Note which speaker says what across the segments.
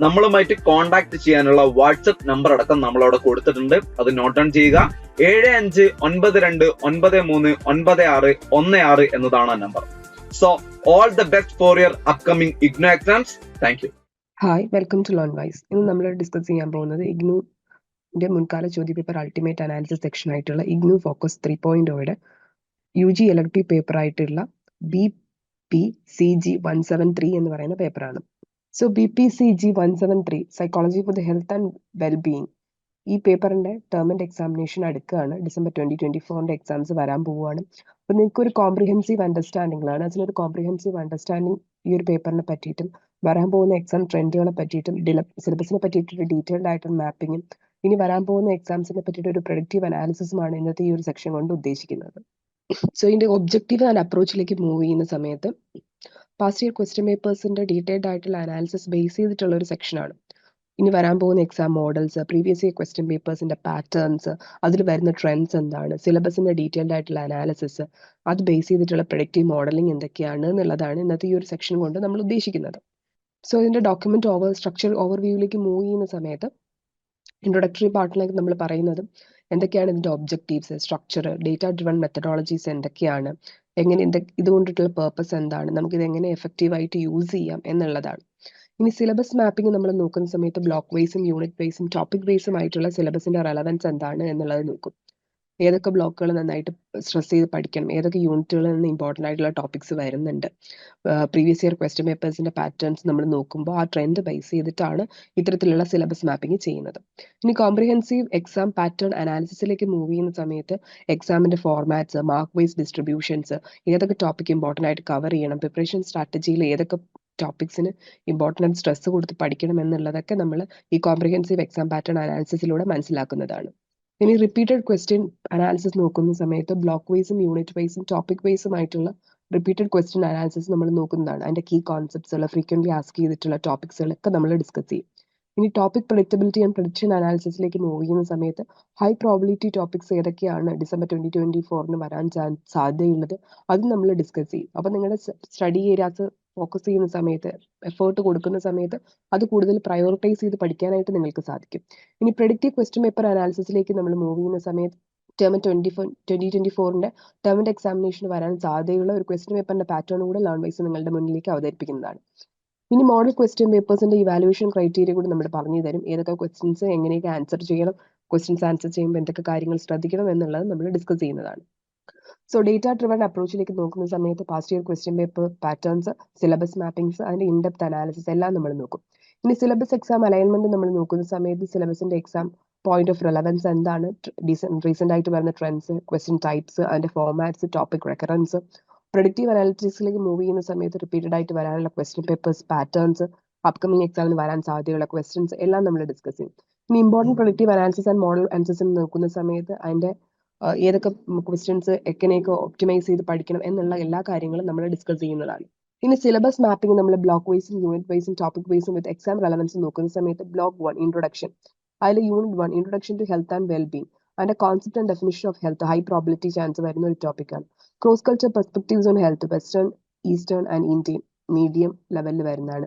Speaker 1: നമ്മളുമായിട്ട് കോൺടാക്ട് ചെയ്യാനുള്ള WhatsApp number അടക്കം നമ്മൾ അവിടെ കൊടുത്തിട്ടുണ്ട്. അത് നോട്ട് ഡൗൺ ചെയ്യുക. ഏഴ് അഞ്ച് ഒൻപത് രണ്ട് ഒൻപത് മൂന്ന് ഒൻപത് ആറ് ഒന്ന് ആറ് എന്നതാണ് ആ number so all the best for your upcoming IGNOU exams thank you
Speaker 2: hi welcome to Learn Wise ഇന്ന് നമ്മൾ ഡിസ്കസ് ചെയ്യാൻ പോകുന്നത് ഇഗ്നുന്റെ മുൻകാല ചോദ്യപേപ്പർ അൾട്ടിമേറ്റ് അനാലിസിസ് സെക്ഷൻ ആയിട്ടുള്ള ഇഗ്നു ഫോക്കസ് ത്രീ പോയിന്റ് ഓയുടെ യു ജി ഇലക്ടീവ് പേപ്പർ ആയിട്ടുള്ള B P C G one seven three എന്ന് പറയുന്ന പേപ്പറാണ് so B P C G one seven three psychology for the health and wellbeing ഈ പേപ്പറിന്റെ term and examination അടുക്കുകയാണ്. December twenty twenty ഫോറിന്റെ exams വരാൻ പോവുകയാണ്. അപ്പോൾ നിങ്ങൾക്ക് ഒരു കോംപ്രിഹെൻസീവ് അണ്ടർസ്റ്റാൻഡിംഗിലാണ് അതിനൊരു കോംപ്രിഹെൻസീവ് അണ്ടർസ്റ്റാൻഡിംഗ് ഈ ഒരു പേപ്പറിനെ പറ്റിയിട്ടും വരാൻ പോകുന്ന എക്സാം ട്രെൻഡുകളെ പറ്റിയിട്ടും സിലബസിനെ പറ്റിയിട്ടൊരു ഡീറ്റെയിൽഡ് ആയിട്ടുള്ള മാപ്പിങ്ങും ഇനി വരാൻ പോകുന്ന എക്സാംസിനെ പറ്റിയിട്ട് ഒരു പ്രൊഡക്റ്റീവ് അനാലിസിസുമാണ് ഇന്നത്തെ ഈ ഒരു സെക്ഷൻ കൊണ്ട് ഉദ്ദേശിക്കുന്നത്. സോ ഇതിന്റെ ഒബ്ജക്റ്റീവ് ആൻഡ് അപ്രോച്ചിലേക്ക് മൂവ് ചെയ്യുന്ന സമയത്ത് പാസ്റ്റ് ഇയർ ക്വസ്റ്റ്യൻ പേപ്പേഴ്സിന്റെ ഡീറ്റെയിൽഡ് ആയിട്ടുള്ള അനാലിസിസ് ബേസ് ചെയ്തിട്ടുള്ള ഒരു സെക്ഷനാണ് ഇനി വരാൻ പോകുന്ന exam models previous year question പേപ്പേഴ്സിന്റെ patterns അതിൽ വരുന്ന ട്രെൻഡ്സ് എന്താണ് സിലബസിന്റെ ഡീറ്റെയിൽഡ് ആയിട്ടുള്ള അനാലിസിസ് അത് ബേസ് ചെയ്തിട്ടുള്ള പ്രൊഡക്റ്റീവ് മോഡലിംഗ് എന്തൊക്കെയാണ് എന്നുള്ളതാണ് ഇന്നത്തെ ഈ ഒരു സെക്ഷൻ കൊണ്ട് നമ്മൾ ഉദ്ദേശിക്കുന്നത്. സോ ഇതിന്റെ ഡോക്യുമെന്റ് ഓവർ സ്ട്രക്ചർ ഓവർവ്യൂവിലേക്ക് മൂവ് ചെയ്യുന്ന സമയത്ത് ഇൻട്രൊഡക്ടറി പാർട്ടിലേക്ക് നമ്മൾ പറയുന്നത് എന്തൊക്കെയാണ് ഇതിന്റെ objectives structure data driven methodologies എന്തൊക്കെയാണ്? എങ്ങനെ ഇതുകൊണ്ടിട്ടുള്ള പേർപ്പസ് എന്താണ്? നമുക്ക് ഇത് എങ്ങനെ എഫക്റ്റീവ് ആയിട്ട് യൂസ് ചെയ്യാം എന്നുള്ളതാണ്. ഇനി സിലബസ് മാപ്പിംഗ് നമ്മൾ നോക്കുന്ന സമയത്ത് ബ്ലോക്ക് വൈസും യൂണിറ്റ് വൈസും ടോപ്പിക് വൈസും ആയിട്ടുള്ള സിലബസിന്റെ റെലവൻസ് എന്താണ് എന്നുള്ളത് നോക്കും. ഏതൊക്കെ ബ്ലോക്കുകൾ നന്നായിട്ട് സ്ട്രെസ് ചെയ്ത് പഠിക്കണം ഏതൊക്കെ യൂണിറ്റുകളിൽ നിന്ന് ഇമ്പോർട്ടന്റ് ആയിട്ടുള്ള ടോപ്പിക്സ് വരുന്നുണ്ട്. പ്രീവിയസ് ഇയർ ക്വസ്റ്റ്യൻ പേപ്പേഴ്സിന്റെ പാറ്റേൺസ് നമ്മൾ നോക്കുമ്പോൾ ആ ട്രെൻഡ് ബേസ് ചെയ്തിട്ടാണ് ഇത്തരത്തിലുള്ള സിലബസ് മാപ്പിംഗ് ചെയ്യുന്നത്. ഇനി കോംപ്രിഹെൻസീവ് എക്സാം പാറ്റേൺ അനാലിസിസിലേക്ക് മൂവ് ചെയ്യുന്ന സമയത്ത് എക്സാമിന്റെ ഫോർമാറ്റ്സ് മാർക്ക് വൈസ് ഡിസ്ട്രിബ്യൂഷൻസ് ഏതൊക്കെ ടോപ്പിക് ഇമ്പോർട്ടന്റ് ആയിട്ട് കവർ ചെയ്യണം പ്രിപ്പറേഷൻ സ്ട്രാറ്റജിയിൽ ഏതൊക്കെ ടോപ്പിക്സിന് ഇമ്പോർട്ടന്റ് സ്ട്രെസ് കൊടുത്ത് പഠിക്കണം എന്നുള്ളതൊക്കെ നമ്മൾ ഈ കോംപ്രിഹെൻസീവ് എക്സാം പാറ്റേൺ അനാലിസിസിലൂടെ മനസ്സിലാക്കുന്നതാണ്. ഇനി റിപ്പീറ്റഡ് ക്വസ്റ്റ്യൻ അനാലിസിസ് നോക്കുന്ന സമയത്ത് ബ്ലോക്ക് വൈസും യൂണിറ്റ് വൈസും ടോപ്പിക് വൈസും ആയിട്ടുള്ള റിപ്പീറ്റഡ് ക്വസ്റ്റ്യൻ അനാലിസിസ് നമ്മൾ നോക്കുന്നതാണ്. അതിന്റെ കീ കോൺസെപ്റ്റ്സുകൾ ഫ്രീക്വൻലി ആസ്ക് ചെയ്തിട്ടുള്ള ടോപ്പിക്സുകളൊക്കെ നമ്മൾ ഡിസ്കസ് ചെയ്യും. ഇനി ടോപ്പിക് പ്രഡിക്റ്റബിലിറ്റി ആൻഡ് പ്രഡിക്ഷൻ അനാലിസിസിലേക്ക് ചെയ്യുന്ന സമയത്ത് ഹൈ പ്രോബിലിറ്റി ടോപ്പിക്സ് ഏതൊക്കെയാണ് ഡിസംബർ ട്വന്റി ട്വന്റി ഫോറിന് വരാൻ സാധ്യതയുള്ളത് അത് നമ്മൾ ഡിസ്കസ് ചെയ്യും. അപ്പൊ നിങ്ങളുടെ സ്റ്റഡി ഏരിയാസ് ഫോക്കസ് ചെയ്യുന്ന സമയത്ത് എഫേർട്ട് കൊടുക്കുന്ന സമയത്ത് അത് കൂടുതൽ പ്രയോറിറ്റൈസ് ചെയ്ത് പഠിക്കാനായിട്ട് നിങ്ങൾക്ക് സാധിക്കും. ഇനി പ്രെഡിക്റ്റീവ് ക്വസ്റ്റ്യൻ പേപ്പർ അനാലിസിസിലേക്ക് നമ്മൾ മൂവ് ചെയ്യുന്ന സമയത്ത് term twenty four twenty twenty ഫോറിന്റെ ടേം ആൻഡ് എക്സാമിനേഷൻ വരാൻ സാധ്യതയുള്ള ഒരു ക്വസ്റ്റ്യൻ പേപ്പറിന്റെ പാറ്റേൺ കൂടെ ലേൺ വൈസ് നിങ്ങളുടെ മുന്നിലേക്ക് അവതരിപ്പിക്കുന്നതാണ്. ഇനി മോഡൽ ക്വസ്റ്റ്യൻ പേപ്പേഴ്സിന്റെ ഇവാലുവേഷൻ ക്രൈറ്റീരിയ കൂടി നമ്മൾ പറഞ്ഞു തരും. ഏതൊക്കെ ക്വസ്റ്റ്യൻസ് എങ്ങനെയൊക്കെ ആൻസർ ചെയ്യണം ക്വസ്റ്റ്യൻസ് ആൻസർ ചെയ്യുമ്പോൾ എന്തൊക്കെ കാര്യങ്ങൾ ശ്രദ്ധിക്കണം എന്നുള്ളത് നമ്മൾ ഡിസ്കസ് ചെയ്യുന്നതാണ്. സോ ഡേറ്റ ഡ്രിവൺ അപ്രോച്ചിലേക്ക് നോക്കുന്ന സമയത്ത് past year question paper patterns syllabus mappings അതിന്റെ ഇൻഡെപ്ത് അനാലിസിസ് എല്ലാം നമ്മൾ നോക്കും. ഇനി സിലബസ് എക്സാം അലൈൻമെന്റ് നമ്മൾ നോക്കുന്ന സമയത്ത് സിലബസിന്റെ എക്സാം പോയിന്റ് ഓഫ് റിലവൻസ് എന്താണ്? റീസെന്റ് ആയിട്ട് വരുന്ന ട്രെൻഡ്സ് ക്വസ്റ്റ്യൻ ടൈപ്സ് അതിന്റെ ഫോർമാറ്റ്സ് ടോപ്പിക് റെക്കറൻസ് പ്രൊഡക്റ്റീവ് അനാലിറ്റിക്സിലേക്ക് മൂവ് ചെയ്യുന്ന സമയത്ത് റിപ്പീറ്റഡ് ആയിട്ട് വരാനുള്ള ക്വസ്റ്റ്യൻ പേപ്പേഴ്സ് പാറ്റേൺസ് അപ്കമിംഗ് എക്സാമിന് വരാൻ സാധ്യതയുള്ള ക്വസ്റ്റ്യൻസ് എല്ലാം നമ്മൾ ഡിസ്കസ് ചെയ്യും. ഇനി important productive analysis and model analysis നോക്കുന്ന സമയത്ത് അതിന്റെ ഏതൊക്കെ ക്വസ്റ്റ്യൻസ് എങ്ങനെയൊക്കെ ഒപ്റ്റിമൈസ് ചെയ്ത് പഠിക്കണം എന്നുള്ള എല്ലാ കാര്യങ്ങളും നമ്മൾ ഡിസ്കസ് ചെയ്യുന്നതാണ്. ഇനി സിലബസ് മാപ്പിംഗ് നമ്മൾ ബ്ലോക്ക് വൈസും യൂണിറ്റ് വൈസും ടോപ്പിക് വൈസും വിത്ത് എക്സാം റെലവൻസ് നോക്കുന്ന സമയത്ത് ബ്ലോക്ക് വൺ ഇൻട്രൊഡക്ഷൻ അതിൽ unit one introduction to health and wellbeing അതിന്റെ concept and definition of health high probability chance വരുന്ന ഒരു ടോപ്പിക്കാണ് cross culture perspectives on health western eastern and Indian medium ലെവലിൽ വരുന്നതാണ്.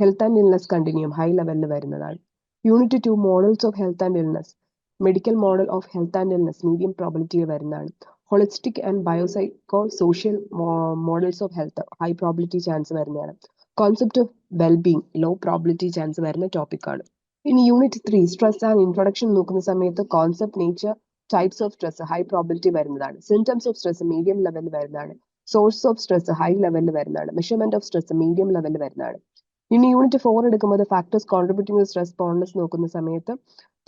Speaker 2: Health and illness continuum high ലെവലിൽ വരുന്നതാണ്. Unit two models of health and illness medical model of health and wellness medium പ്രോബിലിറ്റിയിൽ വരുന്നതാണ്. Holistic and biopsychosocial models of health high probability chance വരുന്നതാണ്. Concept of wellbeing low probability chance വരുന്ന ടോപ്പിക്കാണ് ഇനി unit three stress and introduction നോക്കുന്ന സമയത്ത് concept nature types of stress high probability വരുന്നതാണ്. Symptoms of stress medium ലെവലിൽ വരുന്നതാണ്. Source of stress high ലെവലിൽ വരുന്നതാണ്. മെഷർമെന്റ് ഓഫ് സ്ട്രെസ് മീഡിയം ലെവലിൽ വരുന്നതാണ്. ഇനി യൂണിറ്റ് ഫോർ എടുക്കുമ്പോൾ ഫാക്ടേഴ്സ് കോൺട്രിബ്യൂട്ടിംഗ് സ്ട്രെസ് പോണ്ടസ് നോക്കുന്ന സമയത്ത്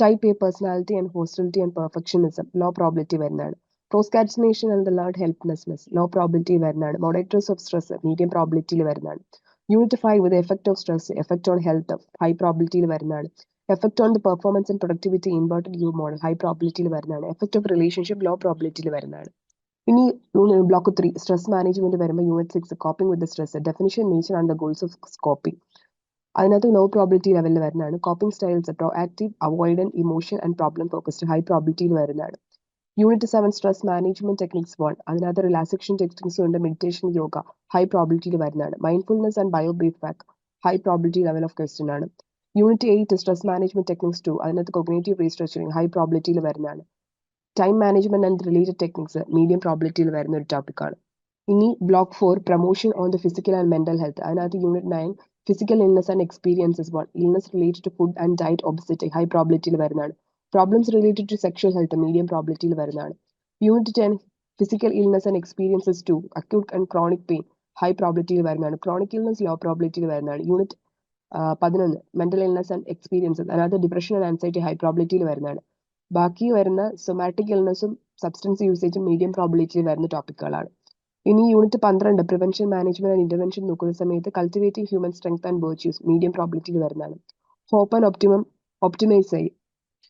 Speaker 2: type A personality and hostility and perfectionism low probability വരുന്നതാണ്. Procrastination and the learned helplessness low probability വരുന്നതാണ്. മൊഡേറ്റേഴ്സ് ഓഫ് സ്ട്രെസ് മീഡിയം പ്രോബിലിറ്റിയിൽ വരുന്നതാണ്. യൂണിറ്റ് ഫൈവ് ഇത് effect of stress effect on health high പ്രോബിലിറ്റിയിൽ വരുന്നതാണ്. Effect on the performance and productivity inverted U model high പ്രോബിലിറ്റിയിൽ വരുന്നതാണ്. Effect of relationship low പ്രോബിലിറ്റിയിൽ വരുന്നതാണ്. ഇനി block three stress management വരുമ്പോൾ unit six coping with stress definition nature and the goals of coping അതിനകത്ത് low probability ലെവലിൽ വരുന്നതാണ്. Coping styles proactive avoidance emotion and problem focused high പ്രോബിലിറ്റിയിൽ വരുന്നതാണ്. Unit seven stress management techniques one അതിനകത്ത് relaxation techniques ഉണ്ട്. Meditation yoga high പ്രോബിലിറ്റിയിൽ വരുന്നതാണ്. Mindfulness and biofeedback high probability level of question ആണ്. Unit eight stress management techniques two അതിനകത്ത് cognitive restructuring high പ്രോബിലിറ്റിയിൽ വരുന്നതാണ്. Time management and related techniques medium പ്രോബിലിറ്റിയിൽ വരുന്ന ഒരു ടോപ്പിക്കാണ് ഇനി block four promotion on the physical and mental health അതിനകത്ത് unit nine physical illness and experiences one illness related to food and diet opposite high പ്രോബിലിറ്റിയിൽ വരുന്നതാണ്. Problems related to sexual health medium പ്രോബിലിറ്റിയിൽ വരുന്നതാണ്. Unit ten physical illness and experiences two acute and chronic pain high പ്രോബിലിറ്റിയിൽ വരുന്നതാണ്. Chronic illness low പ്രോബിലിറ്റിയിൽ വരുന്നതാണ് unit പതിനൊന്ന് mental illness and experiences അതായത് depression and anxiety high പ്രോബിലിറ്റിയിൽ വരുന്നതാണ്. ബാക്കി വരുന്ന സൊമാറ്റിക് ഇൽനസും സബ്സ്റ്റൻസ് യൂസേജും മീഡിയം പ്രോബിലിറ്റിയിൽ വരുന്ന ടോപ്പിക്കുകളാണ് ഇനി യൂണിറ്റ് പന്ത്രണ്ട് പ്രിവെൻഷൻ മാനേജ്മെന്റ് ആൻഡ് ഇന്റർവെൻഷൻ നോക്കുന്ന സമയത്ത് cultivating human strength and virtues medium പ്രോബിലിറ്റിയിൽ വരുന്നതാണ്. ഹോപ്പ് ആൻഡ് ഒപ്റ്റിമം ഒപ്റ്റിമൈസ് ആയി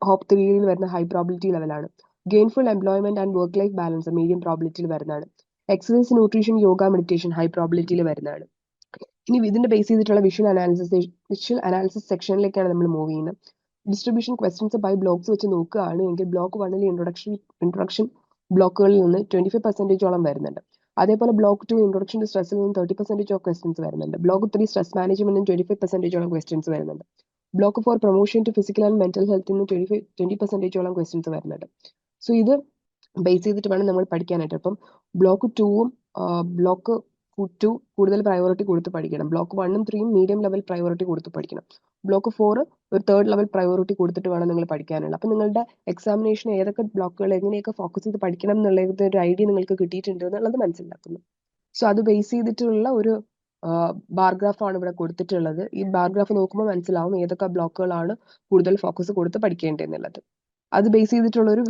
Speaker 2: ഹോപ്പ് ത്രീയിൽ വരുന്ന ഹൈ പ്രോബിലിറ്റി ലെവലാണ് gainful employment and work life balance medium പ്രോബിലിറ്റിയിൽ വരുന്നതാണ്. Exercise nutrition yoga meditation high പ്രോബിലിറ്റിയിൽ വരുന്നതാണ്. ഇനി ഇതിന്റെ ബേസ് ചെയ്തിട്ടുള്ള വിഷ്വൽ അനാലിസിസ് വിഷ്വൽ അനാലിസിസ് സെക്ഷനിലേക്കാണ് നമ്മൾ മൂവ് ചെയ്യുന്നത്. ഡിസ്ട്രിബ്യൂഷൻ ക്വസ്റ്റ്യൻസ് ബൈ ബ്ലോക്സ് വെച്ച് നോക്കുകയാണ് എങ്കിൽ ബ്ലോക്ക് വണ്ണിൽ ഇൻട്രൊഡക്ഷൻ ഇൻട്രൊഡക്ഷൻ ബ്ലോക്കുകളിൽ നിന്ന് ട്വന്റി ഫൈവ് പെർസെന്റേജോളം വരുന്നുണ്ട്. അതേപോലെ ബ്ലോക്ക് ടു ഇൻട്രൊഡക്ഷൻ ടു സ്ട്രെസ്സിൽ നിന്ന് തേർട്ടി പെർസെന്റേജ് ഓഫ് ക്വസ്റ്റൻസ് വരുന്നുണ്ട്. ബ്ലോക്ക് ത്രീ സ്ട്രെസ് മാനേജ്മെന്റിന് ട്വന്റി ഫൈവ് പെർസെന്റേജോളം ക്വസ്റ്റൻസ് വരുന്നുണ്ട്. Block four promotion to physical and mental ഹെൽത്തിൽ നിന്ന് ട്വന്റി ഫൈവ് ട്വന്റി പെർസെന്റേജോളം ക്വസ്റ്റൻസ് വരുന്നുണ്ട്. സോ ഇത് ബേസ് ചെയ്തിട്ട് വേണം നമ്മൾ പഠിക്കാനായിട്ട്. അപ്പം ബ്ലോക്ക് ടൂവും ബ്ലോക്ക് ടു കൂടുതൽ പ്രയോറിറ്റി കൊടുത്ത് പഠിക്കണം. ബ്ലോക്ക് വണ്ണും ത്രീയും മീഡിയം ലെവൽ പ്രയോറിറ്റി കൊടുത്ത് പഠിക്കണം. ബ്ലോക്ക് ഫോർ ഒരു തേർഡ് ലെവൽ പ്രയോറിറ്റി കൊടുത്തിട്ട് വേണം നിങ്ങൾ പഠിക്കാനുള്ള. അപ്പം നിങ്ങളുടെ എക്സാമിനേഷൻ ഏതൊക്കെ ബ്ലോക്കുകൾ എങ്ങനെയൊക്കെ ഫോക്കസ് ചെയ്ത് പഠിക്കണം എന്നുള്ളത് ഒരു ഐഡിയ നിങ്ങൾക്ക് കിട്ടിയിട്ടുണ്ട് എന്നുള്ളത് മനസ്സിലാക്കുന്നു. സോ അത് ബേസ് ചെയ്തിട്ടുള്ള ഒരു ബാർഗ്രാഫാണ് ഇവിടെ കൊടുത്തിട്ടുള്ളത്. ഈ ബാർഗ്രാഫ് നോക്കുമ്പോൾ മനസ്സിലാവും ഏതൊക്കെ ബ്ലോക്കുകളാണ് കൂടുതൽ ഫോക്കസ് കൊടുത്ത് പഠിക്കേണ്ടതെന്നുള്ളത് അത് ബേസ് ചെയ്തിട്ടുള്ള ഒരു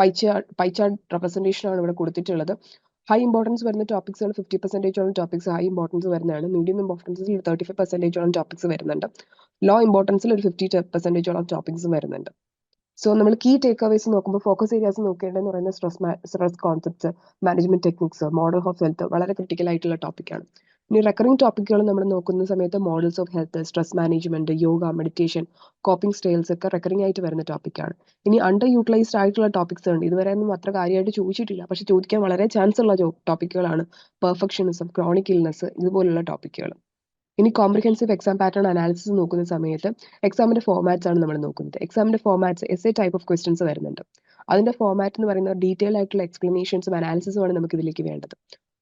Speaker 2: പൈച്ചാർട്ട് റെപ്രസെന്റേഷൻ ആണ് ഇവിടെ കൊടുത്തിട്ടുള്ളത്. ഹൈ ഇമ്പോർട്ടൻസ് വരുന്ന ടോപ്പിക്സുകൾ ഫിഫ്റ്റി പെർസെന്റേജോളം ടോപ്പിക്സ് ഹൈ ഇമ്പോർട്ടൻസ് വരുന്നതാണ്. മീഡിയം ഇമ്പോർട്ടൻസിൽ തേർട്ടി ഫൈവ് പെർസെന്റേജോളം ടോപ്പിക്സ് വരുന്നുണ്ട്. ലോ ഇമ്പോർട്ടൻസിൽ ഒരു ഫിഫ്റ്റി പെർസെന്റേജോളം ടോപ്പിക്സ് വരുന്നുണ്ട്. സോ നമ്മൾ കീ ടേക്ക് അവേസ് നോക്കുമ്പോൾ ഫോക്കസ് ഏരിയാസ് നോക്കേണ്ടതെന്ന് പറയുന്ന stress stress concepts management techniques model of health വളരെ ക്രിട്ടിക്കൽ ആയിട്ടുള്ള ടോപ്പിക്കാണ് ഇനി റെക്കറിംഗ് ടോപ്പിക്കുകൾ നമ്മൾ നോക്കുന്ന സമയത്ത് models of health stress management yoga meditation coping styles ഒക്കെ റെക്കറിംഗ് ആയിട്ട് വരുന്ന ടോപ്പിക്കാണ് ഇനി അണ്ടർ യൂട്ടിലൈസ്ഡ് ആയിട്ടുള്ള ടോപ്പിക്സ് ഉണ്ട്. ഇതുവരെ ഒന്നും അത്ര കാര്യമായിട്ട് ചോദിച്ചിട്ടില്ല. പക്ഷെ ചോദിക്കാൻ വളരെ ചാൻസ് ഉള്ള ടോപ്പിക്കുകളാണ് പെർഫെക്ഷനിസം ക്രോണിക് ഇൽനെസ് ഇതുപോലുള്ള ടോപ്പിക്കുകൾ ഇനി കോംപ്രിഹെൻസീവ് എക്സാം പാറ്റേൺ അനാലിസിസ് നോക്കുന്ന സമയത്ത് എക്സാമിന്റെ ഫോർമാറ്റ്സ് ആണ് നമ്മൾ നോക്കുന്നത്. എക്സാമിന്റെ formats essay type of questions വരുന്നുണ്ട്. അതിന്റെ ഫോർമാറ്റ് എന്ന് പറയുന്നത് ഡീറ്റെയിൽ ആയിട്ടുള്ള എക്സ്പ്ലനേഷൻസും അനാലിസിസും ആണ് നമുക്ക് ഇതിലേക്ക് വേണ്ടത്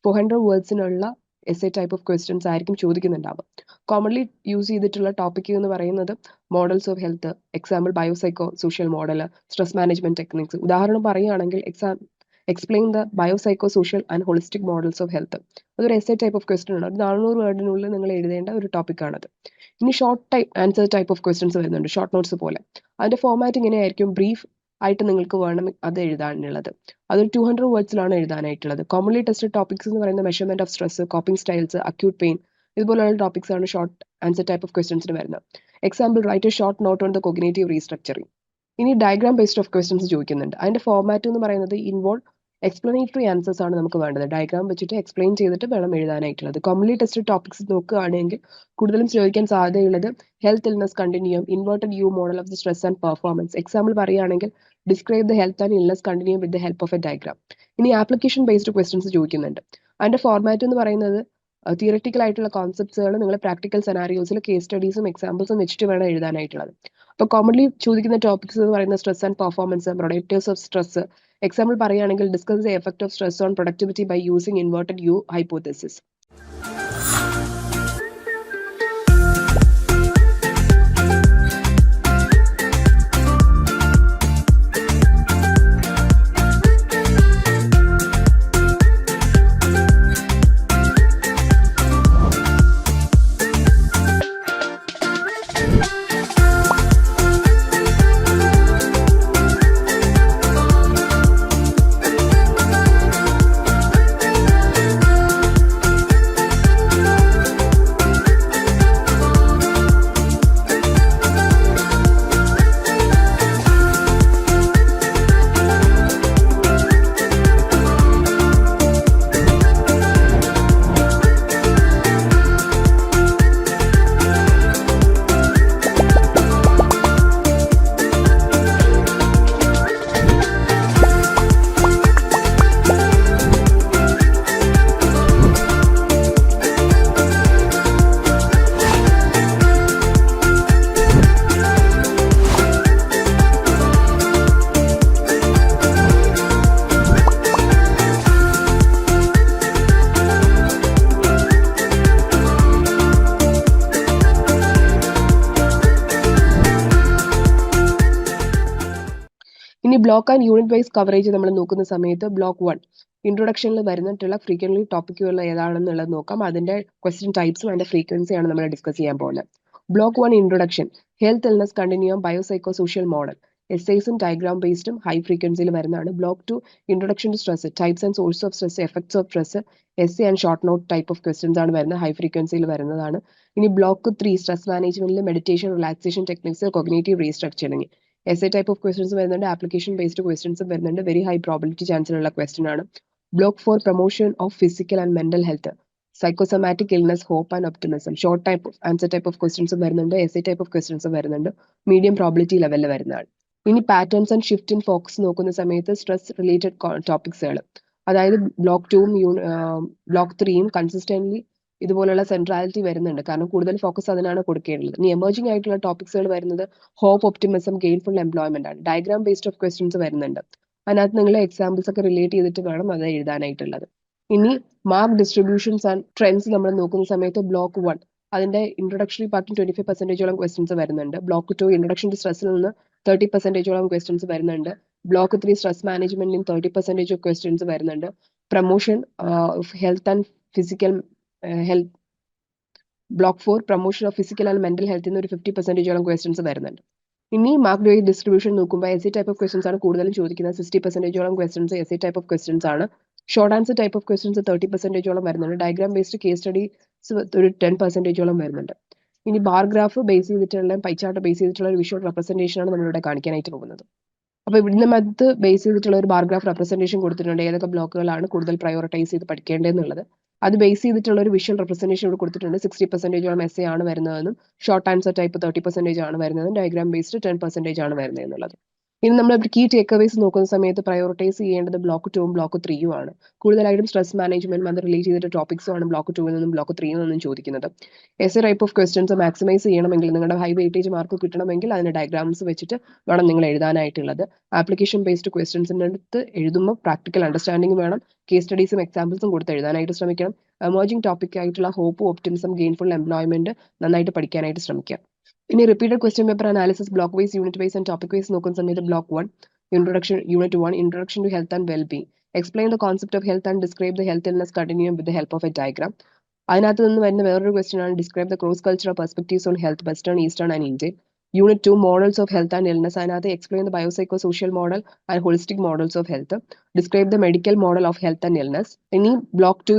Speaker 2: ഫോർ ഹൺഡ്രഡ് വേർഡ്സിനുള്ള essay type of questions ആയിരിക്കും ചോദിക്കുന്നുണ്ടാവുക. കോമൺലി യൂസ് ചെയ്തിട്ടുള്ള ടോപ്പിക് എന്ന് പറയുന്നത് models of health example biopsychosocial model stress management techniques ഉദാഹരണം പറയുകയാണെങ്കിൽ exam explain the biopsychosocial and holistic models of health അതൊരു essay type of question ആണ്. ഒരു നാനൂറ് വേർഡിനുള്ളിൽ നിങ്ങൾ എഴുതേണ്ട ഒരു ടോപ്പിക്കാണത് ഇനി short type answer type of questions വരുന്നുണ്ട്. ഷോർട്ട് നോട്ട്സ് പോലെ. അതിന്റെ ഫോമാറ്റ് ഇങ്ങനെയായിരിക്കും. ബ്രീഫ് ആയിട്ട് നിങ്ങൾക്ക് വേണം അത് എഴുതാനുള്ളത്. അതൊരു ടു ഹൺഡ്രഡ് വേർഡ്സിലാണ് എഴുതാനായിട്ടുള്ളത്. കോമൺലി ടെസ്റ്റഡ് ടോപ്പിക്സ് എന്ന് പറയുന്ന measurement of stress coping styles acute pain ഇതുപോലെയുള്ള ടോപ്പിക്സ് ആണ് ഷോർട്ട് ആൻസർ ടൈപ്പ് ഓഫ് ക്വസ്റ്റൻസിന് വരുന്നത്. Example write a short note on the cognitive restructuring ഇനി ഡയഗ്രാം ബേസ്ഡ് ഓഫ് ക്വസ്റ്റൻസ് ചോദിക്കുന്നുണ്ട്. അതിന്റെ ഫോർമാറ്റ് എന്ന് പറയുന്നത് ഇൻവോൾവ് എക്സ്പ്ലനേറ്ററി ആൻസേഴ്സ് ആണ് നമുക്ക് വേണ്ടത്. ഡയഗ്രാം വെച്ചിട്ട് എക്സ്പ്ലെയിൻ ചെയ്തിട്ട് വേണം എഴുതാനായിട്ടുള്ളത്. കോമൺലി ടെസ്റ്റ് ടോപ്പിക്സ് നോക്കുകയാണെങ്കിൽ കൂടുതലും ചോദിക്കാൻ സാധ്യതയുള്ളത് health illness continuum inverted U model of the stress and performance example പറയുകയാണെങ്കിൽ describe the health and illness continuum with the help of a diagram ഇനി ആപ്ലിക്കേഷൻ ബേസ്ഡ് ക്വസ്റ്റ്യൻസ് ചോദിക്കുന്നുണ്ട്. അതിന്റെ ഫോർമാറ്റ് എന്ന് പറയുന്നത് തിയററ്റിക്കൽ ആയിട്ടുള്ള കോൺസെപ്റ്റ്സുകൾ നിങ്ങൾ പ്രാക്ടിക്കൽ സെനാരിയോസിൽ കേസ് സ്റ്റഡീസും എക്സാമ്പിൾസും വെച്ചിട്ട് വേണം എഴുതാനായിട്ടുള്ളത്. അപ്പോൾ കോമൺലി ചോദിക്കുന്ന ടോപ്പിക്സ് എന്ന് പറയുന്ന stress and performance predictors of stress example പറയുകയാണെങ്കിൽ discuss the effect of stress on productivity by using inverted U hypothesis block and unit wise coverage നമ്മൾ നോക്കുന്ന സമയത്ത് ബ്ലോക്ക് വൺ ഇൻട്രൊഡക്ഷനിൽ വരുന്നിട്ടുള്ള ഫ്രീക്വൻലി ടോപ്പിക്കുകൾ ഏതാണെന്നുള്ളത് നോക്കാം. അതിന്റെ ക്വസ്റ്റ്യൻ ടൈപ്സും അതിന്റെ ഫ്രീക്വൻസിയാണ് നമ്മൾ ഡിസ്കസ് ചെയ്യാൻ പോകുന്നത്. Block one introduction health illness continuum biopsychosocial model എസ്ഐസും diagram ബേസ്ഡും ഹൈ ഫ്രീക്വൻസിയിൽ വരുന്നതാണ്. Block two introduction to stress types and source of stress effects of stress essay and short note type of questions ആണ് വരുന്നത്. High ഫ്രീക്വൻസിയിൽ വരുന്നതാണ്. ഇനി block three stress മാനേജ്മെന്റിൽ meditation relaxation techniques cognitive restructuring essay type of questions വരുന്നുണ്ട് application based ക്വസ്റ്റ്യൻസും വരുന്നുണ്ട്. Very high probability ചാൻസിലുള്ള ക്വസ്റ്റ്യൻ ആണ്. Block four promotion of physical and mental health psychosomatic illness hope and optimism short type answer type of ക്വസ്റ്റ്യൻസും വരുന്നുണ്ട് essay type of ക്വസ്റ്റ്യൻസും വരുന്നുണ്ട്. Medium probability ലെവലിൽ വരുന്നതാണ്. ഇനി patterns and shift in focus നോക്കുന്ന സമയത്ത് സ്ട്രെസ് റിലേറ്റഡ് ടോപ്പിക്സുകൾ അതായത് ബ്ലോക്ക് ടൂവും ബ്ലോക്ക് ത്രീയും കൺസിസ്റ്റന്റ്ലി ഇതുപോലുള്ള സെൻട്രാലിറ്റി വരുന്നുണ്ട്. കാരണം കൂടുതൽ ഫോക്കസ് അതിനാണ് കൊടുക്കേണ്ടത്. ഇനി എമർജിംഗ് ആയിട്ടുള്ള ടോപ്പിക്സുകൾ വരുന്നത് ഹോപ്പ് ഒപ്റ്റിമിസം ഗെയിൻഫുൾ എംപ്ലോയ്മെന്റ് ആണ്. ഡയഗ്രാം ബേസ്ഡ് ഓഫ് ക്വസ്റ്റ്യൻസ് വരുന്നുണ്ട്. അതിനകത്ത് നിങ്ങൾ എക്സാമ്പിൾസ് ഒക്കെ റിലേറ്റ് ചെയ്തിട്ട് വേണം അത് എഴുതാനായിട്ടുള്ളത്. ഇനി മാർക്ക് ഡിസ്ട്രിബ്യൂഷൻസ് ആൻഡ് ട്രെൻഡ്സ് നമ്മൾ നോക്കുന്ന സമയത്ത് ബ്ലോക്ക് വൺ അതിന്റെ ഇൻട്രൊഡക്ഷണറി പാർട്ടിന് ട്വന്റി ഫൈവ് പെർസെന്റേജോളം ക്വസ്റ്റ്യൻസ് വരുന്നുണ്ട്. ബ്ലോക്ക് ടു ഇൻട്രൊഡക്ഷൻ ടു സ്ട്രെസ്സിൽ നിന്ന് തേർട്ടി പെർസെന്റേജോളം ക്വസ്റ്റ്യൻസ് വരുന്നുണ്ട്. ബ്ലോക്ക് ത്രീ സ്ട്രെസ് മാനേജ്മെന്റിന് തേർട്ടി പെർസെന്റേജ് ക്വസ്റ്റ്യൻസ് വരുന്നുണ്ട്. Promotion health and physical health block four promotion of physical and mental ഹെൽത്തിൽ നിന്ന് ഒരു ഫിഫ്റ്റി പെർസെന്റേജോളം ക്വസ്റ്റൻസ് വരുന്നുണ്ട്. ഇനി മാർക്ക് ഡോയി ഡിസ്ട്രിബ്യൂഷൻ നോക്കുമ്പോൾ S C type of questions ആണ് കൂടുതലും ചോദിക്കുന്നത്. Sixty പെർസെന്റേജോളം questions essay type of questions ആണ്. Short answer type of questions thirty പെർസെന്റേജോളം വരുന്നുണ്ട്. ഡയഗ്രാം ബേസ്ഡ് കേസ് സ്റ്റഡീസ് ഒരു ടെൻ പെർസെന്റേജോളം വരുന്നുണ്ട്. ഇനി ബാർഗ്രാഫ് ബേസ് ചെയ്തിട്ടുള്ള പൈച്ചാർട്ട് ബേസ് ചെയ്തിട്ടുള്ള ഒരു വിഷ്വൽ റെപ്രസെന്റേഷൻ ആണ് നമ്മളിവിടെ കാണിക്കാനായിട്ട് പോകുന്നത്. അപ്പോൾ ഇവിടുന്ന് മറ്റ് ബേസ് ചെയ്തിട്ടുള്ള ഒരു ബാർഗ്രാഫ് റെപ്രസെന്റേഷൻ കൊടുത്തിട്ടുണ്ട്. ഏതൊക്കെ ബ്ലോക്കുകളാണ് കൂടുതൽ പ്രയോറിറ്റൈസ് ചെയ്ത് പഠിക്കേണ്ടതെന്നുള്ളത് അത് ബേസ് ചെയ്തിട്ടുള്ള ഒരു വിഷ്വൽ റെപ്രസെന്റേഷൻ ഇവിടെ കൊടുത്തിട്ടുണ്ട്. സിക്സ്റ്റി പെർസെന്റേജോളം എസ് എ ആണ് വരുന്നതെന്നും short answer type thirty percentage ആണ് വരുന്നതെന്നും ഡയഗ്രാം ബേസ്ഡ് ടെൻ പെർസെന്റേജ് ആണ് വരുന്നത് എന്നുള്ളത് ഇനി നമ്മൾ കീ ടേക്ക് അവേസ് നോക്കുന്ന സമയത്ത് പ്രയോറിറ്റൈസ് ചെയ്യേണ്ടത് ബ്ലോക്ക് ടൂവും ബ്ലോക്ക് ത്രീയും ആണ്. കൂടുതലായിട്ടും സ്ട്രെസ് മാനേജ്മെന്റ് അത് റിലേറ്റ് ചെയ്തിട്ട് ടോപ്പിക്സും ആണ് ബ്ലോക്ക് ടൂവിൽ നിന്നും ബ്ലോക്ക് ത്രീയിൽ നിന്നും ചോദിക്കുന്നത്. Essay type of questions maximise ചെയ്യണമെങ്കിൽ നിങ്ങളുടെ ഹൈ വെയിറ്റേജ് മാർക്ക് കിട്ടണമെങ്കിൽ അതിന് ഡയഗ്രാംസ് വെച്ചിട്ട് വേണം നിങ്ങൾ എഴുതാനായിട്ടുള്ളത്. ആപ്ലിക്കേഷൻ ബേസ്ഡ് ക്വസ്റ്റൻസിന്റെ അടുത്ത് എഴുതുമ്പോൾ പ്രാക്ടിക്കൽ അണ്ടർസ്റ്റാൻഡിംഗ് വേണം. കേസ് സ്റ്റഡീസും എക്സാമ്പിൾസും കൊടുത്ത് എഴുതാനായിട്ട് ശ്രമിക്കണം. എമേർജിംഗ് ടോപ്പിക് ആയിട്ടുള്ള ഹോപ്പ് ഓപ്റ്റിമിസം ഗെയിൻഫുൾ എംപ്ലോയ്മെന്റ് നന്നായിട്ട് പഠിക്കാനായിട്ട് ശ്രമിക്കാം ഇനി repeated question paper analysis block wise unit wise and topic wise നോക്കുന്ന സമയത്ത് block one introduction unit one introduction to health and well being explain the concept of health and describe the health illness continuum with the help of a diagram അതിനകത്ത് നിന്ന് വരുന്ന വേറൊരു question ആണ് describe the cross cultural perspectives on health western eastern and Indian unit two models of health and illness അതിനകത്ത് explain the biopsychosocial model and holistic models of health describe the medical model of health and illness ഇനി block two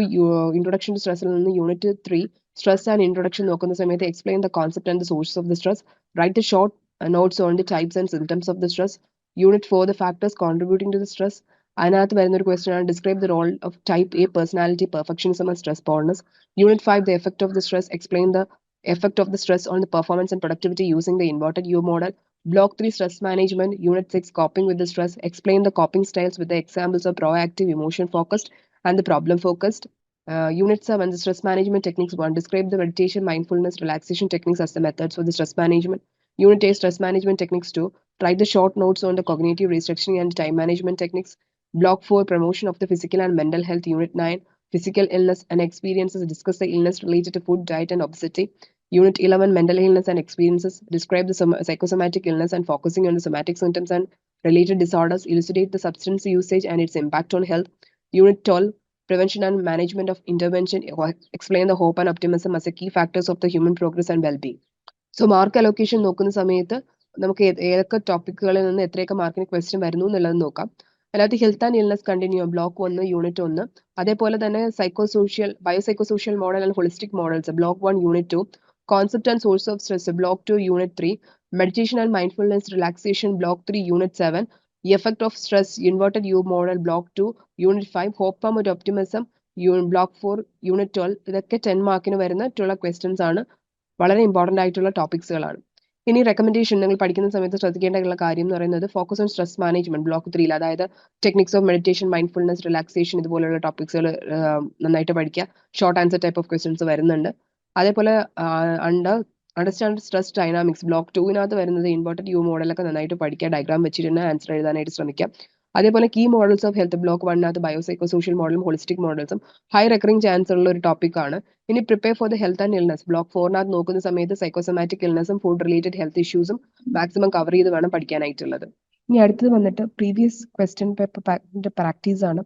Speaker 2: introduction to സ്ട്രെസ്സിൽ നിന്ന് unit three stress and introduction നോക്കുന്ന സമയത്ത് explain the concept and the source of the stress write the short uh, notes on the types and symptoms of the stress. Unit 4, the factors contributing to the stress. അതിനകത്ത് വരുന്ന ഒരു question ആണ് describe the role of type A personality perfectionism and stress proneness unit five the effect of the stress explain the effect of the stress on the performance and productivity using the inverted U model block three stress management unit six coping with the stress explain the coping styles with the examples of proactive emotion focused and the problem focused Uh, unit 7, the stress management techniques 1. Describe the meditation, mindfulness, relaxation techniques as the methods for the stress management. Unit 8, stress management techniques 2. Write the short notes on the cognitive restructuring and time management techniques. Block 4, promotion of the physical and mental health. Unit 9, physical illness and experiences. Discuss the illness related to food, diet, and obesity. Unit 11, mental illness and experiences. Describe the psychosomatic illness and focusing on the somatic symptoms and related disorders. Elucidate the substance usage and its impact on health. Unit 12, prevention and management of intervention. Explain the hope and optimism as a key factors of the human progress and well-being. So mark allocation നോക്കുന്ന സമയത്ത് നമുക്ക് ഏതൊക്കെ ടോപ്പിക്കുകളിൽ നിന്ന് എത്രയൊക്കെ മാർക്കിന് question വരുന്നു എന്നുള്ളത് നോക്കാം അല്ലാതെ health and illness continuum block ഒന്ന് യൂണിറ്റ് ഒന്ന് അതേപോലെ തന്നെ psychosocial biopsychosocial model and holistic models block one unit two concept and source of stress block two unit three meditation and mindfulness relaxation block three unit seven effect of stress inverted U model block two unit five hope um ഒരു optimism block four unit twelve ഇതൊക്കെ ten മാർക്കിന് വരുന്നിട്ടുള്ള questions ആണ്. വളരെ important ആയിട്ടുള്ള ടോപ്പിക്സുകളാണ് ഇനി recommendation നിങ്ങൾ പഠിക്കുന്ന സമയത്ത് ശ്രദ്ധിക്കേണ്ട കാര്യം എന്ന് പറയുന്നത് focus on stress management block ത്രീയിൽ അതായത് techniques of meditation mindfulness relaxation ഇതുപോലുള്ള ടോപ്പിക്സുകൾ നന്നായിട്ട് പഠിക്കുക short answer type of questions വരുന്നുണ്ട്. അതേപോലെ under understand stress dynamics block ടൂവിനകത്ത് വരുന്നത് ഇൻവേർട്ടഡ് യു മോഡലൊക്കെ നന്നായിട്ട് പഠിക്കുക ഡയഗ്രാം വെച്ചിട്ട് തന്നെ ആൻസർ എഴുതാനായിട്ട് ശ്രമിക്കുക. അതേപോലെ key models of health block വണ്ണിനകത്ത് biopsycho social മോഡലും ഹോളിസ്റ്റിക് മോഡൽസും ഹൈ റെക്കറിംഗ് ചാൻസ് ഉള്ള ഒരു ടോപ്പിക് ആണ്. ഇനി prepare for the health and illness block ഫോറിനകത്ത് നോക്കുന്ന സമയത്ത് സൈക്കോസമാറ്റിക് ഇൽനസും ഫുഡ് റിലേറ്റഡ് ഹെൽത്ത് ഇഷ്യൂസും മാക്സിമം കവർ ചെയ്ത് വേണം പഠിക്കാനായിട്ടുള്ളത്. ഇനി അടുത്തത് വന്നിട്ട് പ്രീവിയസ് ക്വസ്റ്റ്യൻ പേപ്പർ പ്രാക്ടീസ് ആണ്.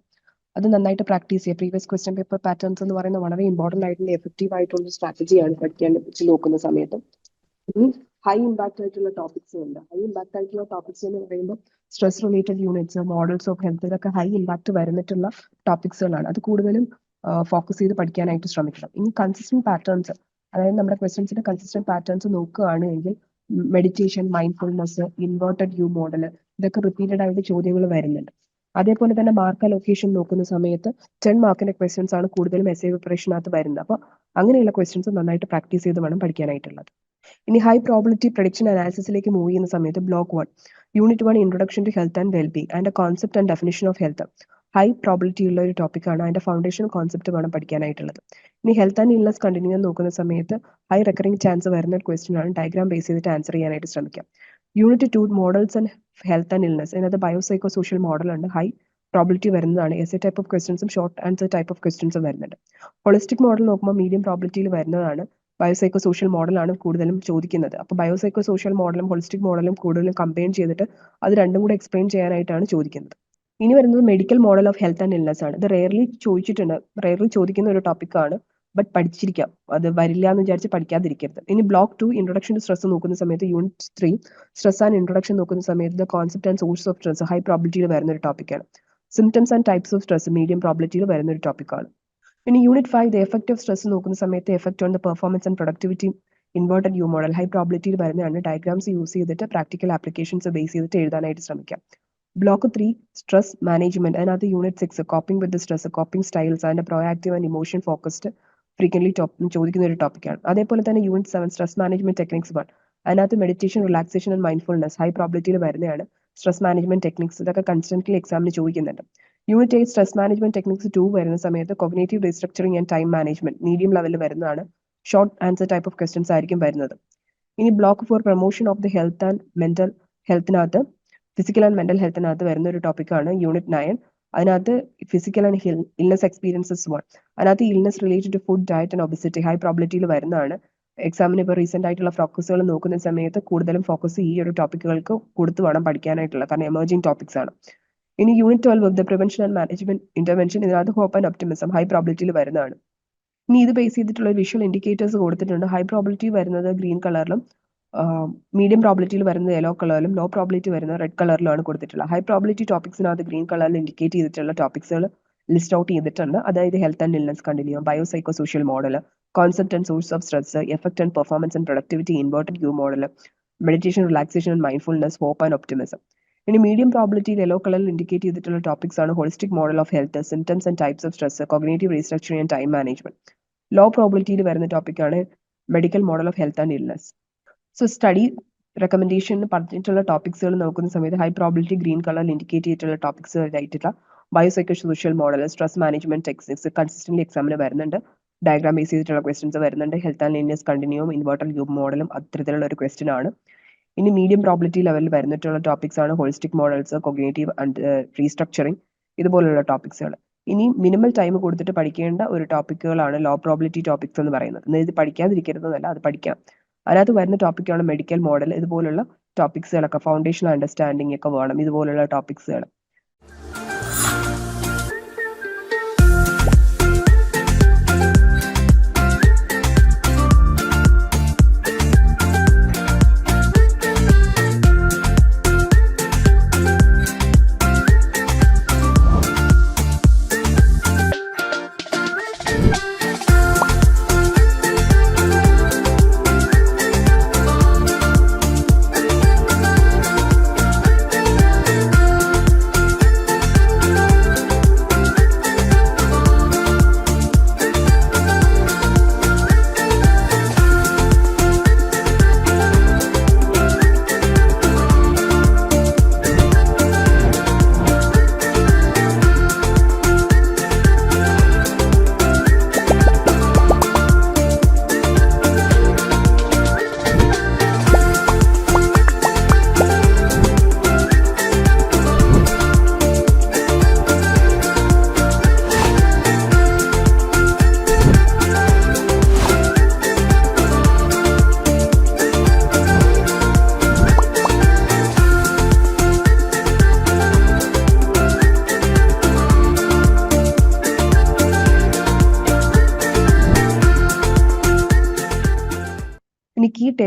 Speaker 2: അത് നന്നായിട്ട് പ്രാക്ടീസ് ചെയ്യുക. പ്രീവിയസ് ക്വസ്റ്റ്യൻ പേപ്പർ പാറ്റേൺസ് എന്ന് പറയുന്നത് വളരെ ഇമ്പോർട്ടന്റ് ആയിട്ടുള്ള എഫക്റ്റീവ് ആയിട്ടുള്ള സ്ട്രാറ്റജിയാണ് പഠിക്കാൻ വെച്ച് നോക്കുന്ന സമയത്ത്. ഹൈ ഇമ്പാക്ട് ആയിട്ടുള്ള ടോപ്പിക്സ് ഉണ്ട്. ഹൈ ഇമ്പാക്ട് ആയിട്ടുള്ള ടോപ്പിക്സ് എന്ന് പറയുമ്പോൾ stress related units models of health ഇതൊക്കെ ഹൈ ഇമ്പാക്ട് വരുന്നിട്ടുള്ള ടോപ്പിക്സുകളാണ് അത് കൂടുതലും ഫോക്കസ് ചെയ്ത് പഠിക്കാനായിട്ട് ശ്രമിക്കണം. ഇനി കൺസിസ്റ്റന്റ് പാറ്റേൺസ് അതായത് നമ്മുടെ ക്വസ്റ്റ്യൻസിന്റെ കൺസിസ്റ്റന്റ് പാറ്റേൺസ് നോക്കുകയാണെങ്കിൽ meditation mindfulness inverted U model ഇതൊക്കെ റിപ്പീറ്റഡ് ആയിട്ട് ചോദ്യങ്ങൾ വരുന്നുണ്ട്. അതേപോലെ തന്നെ മാർക്ക് അലൊക്കേഷൻ നോക്കുന്ന സമയത്ത് ടെൻ മാർക്കിന്റെ ക്വസ്റ്റ്യൻസ് ആണ് കൂടുതലും എസ് എ പ്രിപ്പറേഷനകത്ത് വരുന്നത്. അപ്പോൾ അങ്ങനെയുള്ള ക്വസ്റ്റ്യൻസ് നന്നായിട്ട് പ്രാക്ടീസ് ചെയ്ത് വേണം പഠിക്കാനായിട്ടുള്ളത്. ഇനി ഹൈ പ്രോബിലിറ്റി പ്രഡിക്ഷൻ അനാലിസിസിലേക്ക് മൂവ് ചെയ്യുന്ന സമയത്ത് block one unit one introduction to health and wellbeing and concept and definition of health high probability ഉള്ള ഒരു ടോപ്പിക്കാണ് അതിന്റെ ഫൗണ്ടേഷൻ കോൺസെപ്റ്റ് വേണം പഠിക്കാനായിട്ടുള്ളത്. ഇനി ഹെൽത്ത് ആൻഡ് ഇൽനസ് കണ്ടിന്യൂ നോക്കുന്ന സമയത്ത് ഹൈ റെക്കറിംഗ് ചാൻസ് വരുന്ന ഒരു ക്വസ്റ്റ്യൻ ആണ് ഡയഗ്രാം ബേസ് ചെയ്തിട്ട് ആൻസർ ചെയ്യാനായിട്ട് ശ്രമിക്കാം. Unit two models and health and illness അതിനകത്ത് ബയോസൈക്കോ സോഷ്യൽ മോഡൽ ഉണ്ട്. ഹൈ പ്രോബിലിറ്റി വരുന്നതാണ്. എസ് എ ടൈപ്പ് ഓഫ് ക്വസ്റ്റ്യൻസും ഷോർട്ട് ആൻസർ ടൈപ്പ് ഓഫ് ക്വസ്റ്റ്യൻസും വരുന്നുണ്ട്. ഹോളിസ്റ്റിക് മോഡൽ നോക്കുമ്പോൾ മീഡിയം പ്രോബിലിറ്റിയിൽ വരുന്നതാണ്. ബയോസൈക്കോ സോഷ്യൽ മോഡലാണ് കൂടുതലും ചോദിക്കുന്നത്. അപ്പോൾ ബയോസൈക്കോ സോഷ്യൽ മോഡലും ഹോളിസ്റ്റിക് മോഡലും കൂടുതലും കമ്പയിൻ ചെയ്തിട്ട് അത് രണ്ടും കൂടെ എക്സ്പ്ലെയിൻ ചെയ്യാനായിട്ടാണ് ചോദിക്കുന്നത്. ഇനി വരുന്നത് medical model of health and illness ആണ്. ഇത് റെയർലി ചോദിച്ചിട്ടുണ്ട്. റെയർലി ചോദിക്കുന്ന ഒരു ടോപ്പിക്കാണ് ബട്ട് പഠിച്ചിരിക്കാം. അത് വരില്ല എന്ന് വിചാരിച്ച് പഠിക്കാതിരിക്കരുത്. ഇനി block two introduction to stress നോക്കുന്ന സമയത്ത് unit three stress and introduction നോക്കുന്ന സമയത്ത് the concept and source of stress high പ്രോബിലിറ്റിയിൽ വരുന്ന ഒരു ടോപ്പിക്കാണ് symptoms and types of stress medium പ്രോബിലിറ്റിയിൽ വരുന്ന ഒരു ടോപ്പിക്കാണ് ഇനി unit five the effect of stress നോക്കുന്ന സമയത്ത് effect on the performance and productivity inverted U model high പ്രോബിലിറ്റിയിൽ വരുന്നതാണ്. ഡയഗ്രാംസ് യൂസ് ചെയ്തിട്ട് പ്രാക്ടിക്കൽ ആപ്ലിക്കേഷൻസ് ബേസ് ചെയ്തിട്ട് എഴുതാനായിട്ട് ശ്രമിക്കാം. ബ്ലോക്ക് ത്രീ സ്ട്രെസ് മാനേജ്മെന്റ് അതിനകത്ത് unit six coping with stress coping styles അതിന്റെ proactive and emotion focused frequently ചോദിക്കുന്ന ഒരു ടോപ്പിക്കാണ് അതേപോലെ തന്നെ unit seven stress management techniques one അതിനകത്ത് meditation relaxation and mindfulness high പ്രോബിലിറ്റിയിൽ വരുന്നതാണ് സ്ട്രെസ് മാനേജ്മെന്റ് ടെക്നിക്സ് ഇതൊക്കെ കൺസ്റ്റന്റ്ലി എക്സാമിന് ചോദിക്കുന്നുണ്ട്. Unit eight stress management techniques two വരുന്ന സമയത്ത് cognitive restructuring and time management medium ലെവലിൽ വരുന്നതാണ് short answer type of questions ആയിരിക്കും വരുന്നത്. ഇനി block four promotion of the health and mental ഹെൽത്തിനകത്ത് physical and mental ഹെൽത്തിനകത്ത് വരുന്ന ഒരു ടോപ്പിക്കാണ് യൂണിറ്റ് നയൻ അതിനകത്ത് physical and hill illness experiences one അതിനകത്ത് illness related to food diet and obesity high പ്രോബിലിറ്റിയിൽ വരുന്നതാണ്. എക്സാമിന് ഇപ്പോൾ റീസെന്റ് ആയിട്ടുള്ള ഫോക്കസുകൾ നോക്കുന്ന സമയത്ത് കൂടുതലും ഫോക്കസ് ഈ ഒരു ടോപ്പിക്കുകൾക്ക് കൊടുത്തു വേണം പഠിക്കാനായിട്ടുള്ള. കാരണം എമർജിംഗ് ടോപ്പിക്സ് ആണ്. ഇനി unit twelve of the prevention and management intervention ഇതിനകത്ത് ഹോപ്പ് ആൻഡ് ഒപ്റ്റിമിസം ഹൈ പ്രോബിലിറ്റിയിൽ വരുന്നതാണ്. ഇനി ഇത് ബേസ് ചെയ്തിട്ടുള്ള വിഷ്വൽ ഇൻഡിക്കേറ്റേഴ്സ് കൊടുത്തിട്ടുണ്ട്. ഹൈ പ്രോബിലിറ്റി വരുന്നത് ഗ്രീൻ കളറിലും മീഡിയം പ്രോബിലിറ്റിയിൽ വരുന്നത് യെല്ലോ കളറിലും ലോ പ്രോബിലിറ്റി വരുന്ന റെഡ് കളറിലാണ് കൊടുത്തിട്ടുള്ളത്. ഹൈ പ്രോബിലിറ്റി ടോപ്പിക്സിനകത്ത് ഗ്രീൻ കളറിൽ ഇൻഡിക്കേറ്റ് ചെയ്തിട്ടുള്ള ടോപ്പിക്സുകൾ ലിസ്റ്റ് ഔട്ട് ചെയ്തിട്ടുണ്ട്. അതായത് health and illness continuum biopsychosocial model concept and source of stress effect and performance and productivity inverted U model meditation relaxation and mindfulness hope and optimism ഇനി medium പ്രോബിലിറ്റിയിൽ yellow കളറിൽ indicate ചെയ്തിട്ടുള്ള topics ആണ് holistic model of health symptoms and types of stress cognitive restructuring and time management low പ്രോബിലിറ്റിയിൽ വരുന്ന ടോപ്പിക്കാണ് medical model of health and illness so study recommendation പറഞ്ഞിട്ടുള്ള ടോപ്പിക്സുകൾ നോക്കുന്ന സമയത്ത് ഹൈ പ്രോബിലിറ്റി ഗ്രീൻ കളറിൽ ഇൻഡിക്കേറ്റ് ചെയ്തിട്ടുള്ള ടോപ്പിക്സ് ആയിട്ടുള്ള biopsychosocial model stress management techniques consistent എക്സാമിന് വരുന്നുണ്ട്. ഡയഗ്രാം ബേസ് ചെയ്തിട്ടുള്ള ക്വസ്റ്റ്യൻസ് വരുന്നുണ്ട്. ഹെൽത്ത് ആൻഡ് ഇൻഡസ് കണ്ടിന്യൂവും ഇൻവേർട്ടർ ഗ്രൂപ്പ് മോഡലും അത്തരത്തിലുള്ള ഒരു ക്വസ്റ്റ്യൻ ആണ്. ഇനി മീഡിയം പ്രോബിലിറ്റി ലെവലിൽ വരുന്നിട്ടുള്ള ടോപ്പിക്സ് ആണ് holistic models cognitive and restructuring ഇതുപോലുള്ള ടോപ്പിക്സുകൾ ഇനി മിനിമൽ ടൈം കൊടുത്തിട്ട് പഠിക്കേണ്ട ഒരു ടോപ്പിക്കുകളാണ് ലോ പ്രോബിലിറ്റി ടോപ്പിക്സ് എന്ന് പറയുന്നത്. ഇത് പഠിക്കാതിരിക്കരുതെന്നല്ല അത് പഠിക്കാം. അതിനകത്ത് വരുന്ന ടോപ്പിക്കാണ് മെഡിക്കൽ മോഡൽ ഇതുപോലുള്ള ടോപ്പിക്സുകളൊക്കെ ഫൗണ്ടേഷൻ അണ്ടർസ്റ്റാൻഡിങ് ഒക്കെ വേണം. ഇതുപോലുള്ള ടോപ്പിക്സുകൾ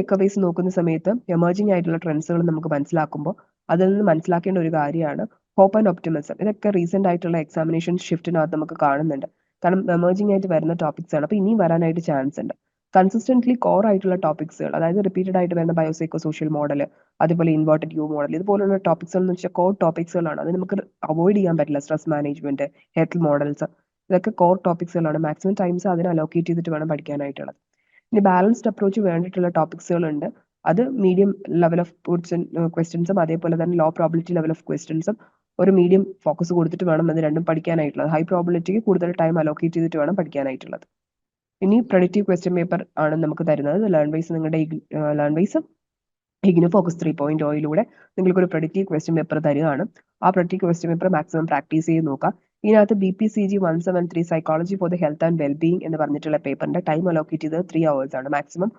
Speaker 2: ടേക്ക് അവേസ് നോക്കുന്ന സമയത്ത് എമർജിംഗ് ആയിട്ടുള്ള ട്രെൻഡ്സുകൾ നമുക്ക് മനസ്സിലാക്കുമ്പോൾ അതിൽ നിന്ന് മനസ്സിലാക്കേണ്ട ഒരു കാര്യമാണ് ഹോപ്പ് ആൻഡ് ഒപ്റ്റിമിസം ഇതൊക്കെ റീസെന്റ് ആയിട്ടുള്ള എക്സാമിനേഷൻ ഷിഫ്റ്റിനകത്ത് നമുക്ക് കാണുന്നുണ്ട്. കാരണം എമർജിംഗ് ആയിട്ട് വരുന്ന ടോപ്പിക്സ് ആണ്. അപ്പോൾ ഇനിയും വരാനായിട്ട് ചാൻസ് ഉണ്ട്. കൺസിസ്റ്റന്റ്ലി കോർ ആയിട്ടുള്ള ടോപ്പിക്സുകൾ അതായത് റിപ്പീറ്റഡ് ആയിട്ട് വരുന്ന ബയോസൈക്കോ സോഷ്യൽ മോഡൽ അതുപോലെ ഇൻവേർട്ടഡ് യു മോഡൽ ഇതുപോലുള്ള ടോപ്പിക്സുകൾ എന്ന് വെച്ചാൽ കോർ ടോപ്പിക്സുകളാണ് അത് നമുക്ക് അവോയ്ഡ് ചെയ്യാൻ പറ്റില്ല. സ്ട്രെസ് മാനേജ്മെന്റ് ഹെൽത്ത് മോഡൽസ് ഇതൊക്കെ കോർ ടോപ്പിക്സുകളാണ് മാക്സിമം ടൈംസ് അതിന് അലോക്കേറ്റ് ചെയ്തിട്ട് വേണം പഠിക്കാനായിട്ടുള്ളത്. ഇനി ബാലൻസ്ഡ് അപ്രോച്ച് വേണ്ടിയിട്ടുള്ള ടോപ്പിക്സുകളുണ്ട് അത് മീഡിയം ലെവൽ ഓഫ് ക്വസ്റ്റ്യൻസും അതേപോലെ തന്നെ ലോ പ്രോബിലിറ്റി ലെവൽ ഓഫ് ക്വസ്റ്റ്യൻസും ഒരു മീഡിയം ഫോക്കസ് കൊടുത്തിട്ട് വേണം അത് രണ്ടും പഠിക്കാനായിട്ടുള്ളത്. ഹൈ പ്രോബിലിറ്റിക്ക് കൂടുതൽ ടൈം അലോക്കേറ്റ് ചെയ്തിട്ട് വേണം പഠിക്കാനായിട്ടുള്ളത്. ഇനി പ്രൊഡക്റ്റീവ് ക്വസ്റ്റ്യൻ പേപ്പർ ആണ് നമുക്ക് തരുന്നത്. ലേൺ വൈസ് നിങ്ങളുടെ Learnwise IGNOU focus three point ഓയിലൂടെ നിങ്ങൾക്ക് ഒരു പ്രൊഡക്റ്റീവ് ക്വസ്റ്റ്യൻ പേപ്പർ തരികയാണ്. ആ productive question paper maximum practice ചെയ്ത് നോക്കുക ഇതിനകത്ത് B P C G one seven three psychology for the health and wellbeing എന്ന് പറഞ്ഞിട്ടുള്ള പേപ്പറിന്റെ ടൈം അലോക്കേറ്റ് ചെയ്തത് ത്രീ അവേഴ്സ് ആണ്. മാക്സിമം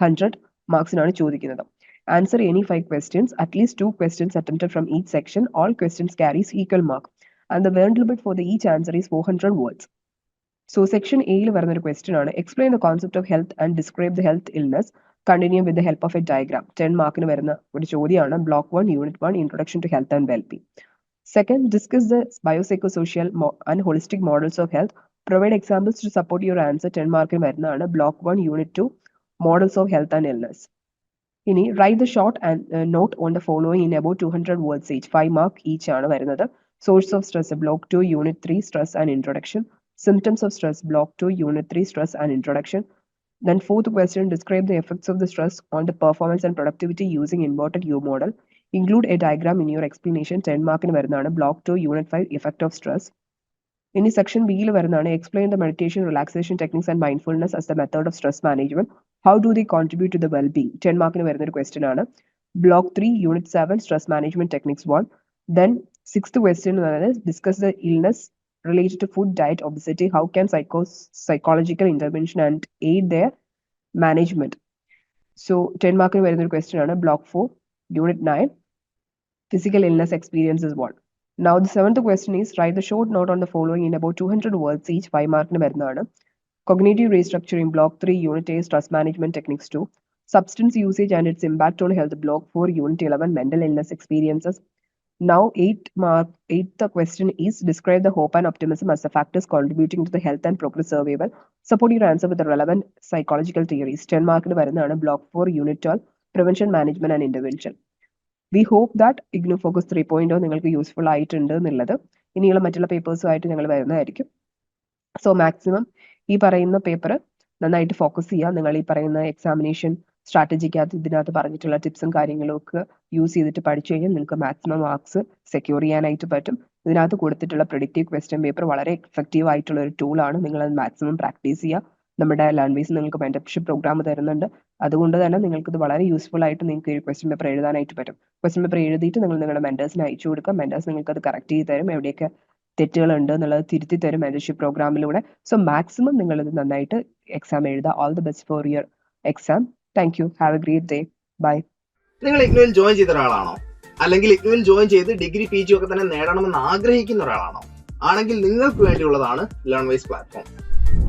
Speaker 2: ഹൺഡ്രഡ് മാർക്സിനാണ് ചോദിക്കുന്നത്. Answer any five questions at least two questions attempted from each section all questions carries equal mark and the world limit for the each answer is four hundred words so section എയിൽ വരുന്ന ഒരു question ആണ്. Explain the concept of health and describe the health illness continuum with the help of a diagram ten മാർക്കിന് വരുന്ന ഒരു ചോദ്യമാണ്. Block one unit one introduction to health and wellbeing Second, discuss the biopsychosocial mo- and holistic models of health. Provide examples to support your answer. 10 മാർക്കിന് വരുന്നതാണ് block one unit two models of health and illness ഇനി write the short and note on the following in about two hundred words each five mark each ആണ് വരുന്നത് source of stress block two unit three stress and introduction symptoms of stress block two unit three stress and introduction Then fourth question, describe the effects of the stress on the performance and productivity using inverted U model. Include a diagram in your explanation. 10 മാർക്കിന് വരുന്നതാണ് block two unit five effect of stress ഇനി section ബിയിൽ വരുന്നതാണ് explain the meditation relaxation techniques and mindfulness as the method of stress management. How do they contribute to the well-being? 10 മാർക്കിന് വരുന്ന ഒരു question ആണ് block three unit seven stress management techniques one then sixth question എന്ന് പറയുന്നത് discuss the illness related to food, diet, obesity. How can psycho psychological intervention and aid their management? So 10 മാർക്കിന് വരുന്ന ഒരു question ആണ് block four unit nine physical illness experience is what? Now the seventh question is write the short note on the following in about 200 words each, 5 മാർക്കിന് വരുന്നതാണ് cognitive restructuring block 3 unit A stress management techniques 2 substance usage and its impact on health block 4 unit 11 mental illness experiences now 8 mark 8th question is describe the hope and optimism as the factors contributing to the health and progress survival support your answer with the relevant psychological theories 10 മാർക്കിന് വരുന്നതാണ് block 4 unit 12 prevention management and intervention We hope that IGNOU focus three point നിങ്ങൾക്ക് useful ആയിട്ടുണ്ട് എന്നുള്ളത്. ഇനിയുള്ള മറ്റുള്ള പേപ്പേഴ്സുമായിട്ട് ഞങ്ങൾ വരുന്നതായിരിക്കും. സോ മാക്സിമം ഈ പറയുന്ന പേപ്പർ നന്നായിട്ട് ഫോക്കസ് ചെയ്യുക നിങ്ങൾ ഈ പറയുന്ന എക്സാമിനേഷൻ സ്ട്രാറ്റജിക്കകത്ത് ഇതിനകത്ത് പറഞ്ഞിട്ടുള്ള ടിപ്സും കാര്യങ്ങളും ഒക്കെ യൂസ് ചെയ്തിട്ട് പഠിച്ചു കഴിഞ്ഞാൽ നിങ്ങൾക്ക് മാക്സിമം മാർക്സ് സെക്യൂർ ചെയ്യാനായിട്ട് പറ്റും. ഇതിനകത്ത് കൊടുത്തിട്ടുള്ള പ്രൊഡിക്റ്റീവ് ക്വസ്റ്റ്യൻ പേപ്പർ വളരെ എഫക്റ്റീവ് ആയിട്ടുള്ള ഒരു ടൂളാണ് നിങ്ങൾ അത് മാക്സിമം പ്രാക്ടീസ് ചെയ്യുക. നമ്മുടെ ലാംഗ്വേജ് നിങ്ങൾക്ക് മെന്റർഷിപ്പ് പ്രോഗ്രാം തരുന്നുണ്ട്. അതുകൊണ്ട് തന്നെ നിങ്ങൾക്ക് ഇത് വളരെ യൂസ്ഫുൾ ആയിട്ട് നിങ്ങൾക്ക് ഒരു ക്വസ്റ്റ്യൻ പേപ്പർ എഴുതാനായിട്ട് പറ്റും. ക്വസ്റ്റ്യൻ പേപ്പർ എഴുതിയിട്ട് നിങ്ങൾ നിങ്ങളുടെ മെന്റേഴ്സിന് അയച്ചു കൊടുക്കുക. മെന്റേഴ്സ് നിങ്ങൾക്ക് അത് കറക്റ്റ് ചെയ്ത് തരും. എവിടെയൊക്കെ തെറ്റുകൾ ഉണ്ട് എന്നുള്ളത് തിരുത്തി തരും മെന്റർഷിപ്പ് പ്രോഗ്രാമിലൂടെ സോ മാക്സിമം നിങ്ങൾ ഇത് നന്നായിട്ട് എക്സാം എഴുതുക. All the best for your exam thank you have a great day bye
Speaker 1: നിങ്ങൾ ഇഗ്നുവിൽ ജോയിൻ ചെയ്ത ഒരാളാണോ? അല്ലെങ്കിൽ ഇഗ്നുവിൽ ജോയിൻ ചെയ്ത് ഡിഗ്രി പി ജി ഒക്കെ തന്നെ നേടണമെന്ന് ആഗ്രഹിക്കുന്ന ഒരാളാണോ? ആണെങ്കിൽ നിങ്ങൾക്ക് വേണ്ടിയുള്ളതാണ് ലേൺ വൈസ് പ്ലാറ്റ്ഫോം